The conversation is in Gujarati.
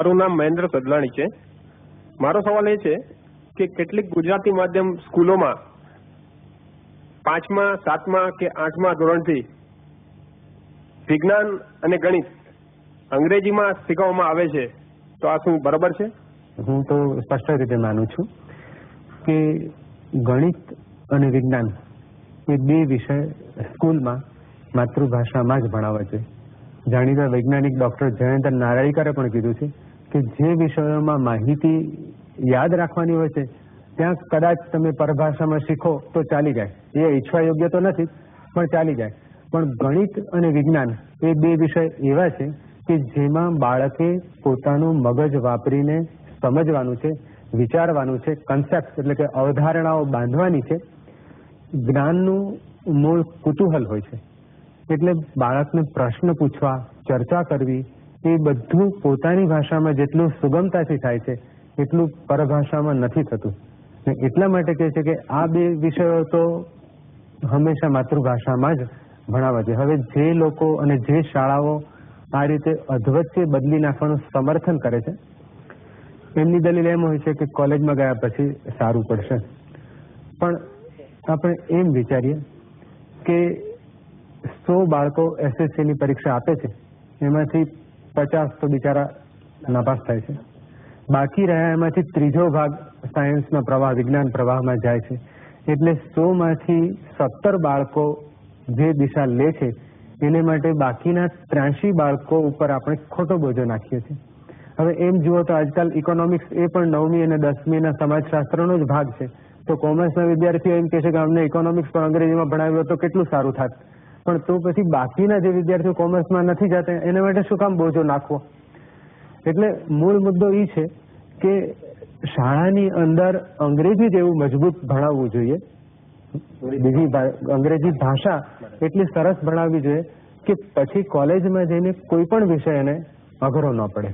મારું નામ મહેન્દ્ર સદલાણી છે. મારો સવાલ એ છે કે કેટલીક ગુજરાતી માધ્યમ સ્કૂલોમાં પાંચમા, સાતમા કે આઠમા ધોરણથી વિજ્ઞાન અને ગણિત અંગ્રેજીમાં શીખવવામાં આવે છે, તો આ શું બરાબર છે? હું તો સ્પષ્ટ રીતે માનું છું કે ગણિત અને વિજ્ઞાન એ બે વિષય સ્કૂલમાં માતૃભાષામાં જ ભણાવે છે. જાણીતા વૈજ્ઞાનિક ડોક્ટર જયંત નારાયણકરે પણ કીધું છે કે જે વિષયોમાં માહિતી યાદ રાખવાની હોય છે, ત્યાં કદાચ તમે પરભાષામાં શીખો તો ચાલી જાય. એ ઈચ્છવા યોગ્ય તો નથી, પણ ચાલી જાય. પણ ગણિત અને વિજ્ઞાન એ બે વિષય એવા છે કે જેમાં બાળકે પોતાનું મગજ વાપરીને સમજવાનું છે, વિચારવાનું છે કન્સેપ્ટ એટલે કે અવધારણાઓ બાંધવાની છે. જ્ઞાનનું મૂળ કુતૂહલ હોય છે. એટલે બાળકને પ્રશ્ન પૂછવા, ચર્ચા કરવી એ બધું પોતાની ભાષામાં જેટલું સુગમતાથી થાય છે, એટલું પરભાષામાં નથી થતું. એટલા માટે કહે છે કે આ બે વિષયો તો હંમેશા માતૃભાષામાં જ ભણાવવા છે હવે જે લોકો અને જે શાળાઓ આ રીતે અધવચ્ચે બદલી નાખવાનું સમર્થન કરે છે, એમની દલીલ એમ હોય છે કે કોલેજમાં ગયા પછી સારું પડશે. પણ આપણે એમ વિચારીએ કે સો બાળકો એસએસસીની પરીક્ષા આપે છે, એમાંથી પચાસ તો બિચારા નાપાસ થાય છે. બાકી રહ્યા એમાંથી ત્રીજો ભાગ સાયન્સના પ્રવાહ, વિજ્ઞાન પ્રવાહમાં જાય છે. એટલે સો માંથી સત્તર બાળકો જે દિશા લે છે, એને માટે બાકીના ત્રાસી બાળકો ઉપર આપણે ખોટો બોજો નાખીએ છીએ. હવે એમ જુઓ તો આજકાલ ઇકોનોમિક્સ એ પણ નવમી અને દસમીના સમાજશાસ્ત્રનો જ ભાગ છે. તો કોમર્સના વિદ્યાર્થીઓ એમ કહે છે કે અમને ઇકોનોમિક્સ પણ અંગ્રેજીમાં ભણાવ્યો તો કેટલું સારું થાત? પણ તો પછી બાકીના જે વિદ્યાર્થીઓ કોમર્સમાં નથી જતા, એના માટે શું કામ બોજો નાખવો? એટલે મૂળ મુદ્દો એ છે કે શાળાની અંદર અંગ્રેજી જેવું મજબૂત ભણાવવું જોઈએ. બીજી અંગ્રેજી ભાષા એટલી સરસ ભણાવવી જોઈએ કે પછી કોલેજમાં જઈને કોઈ પણ વિષય એને અઘરો ન પડે.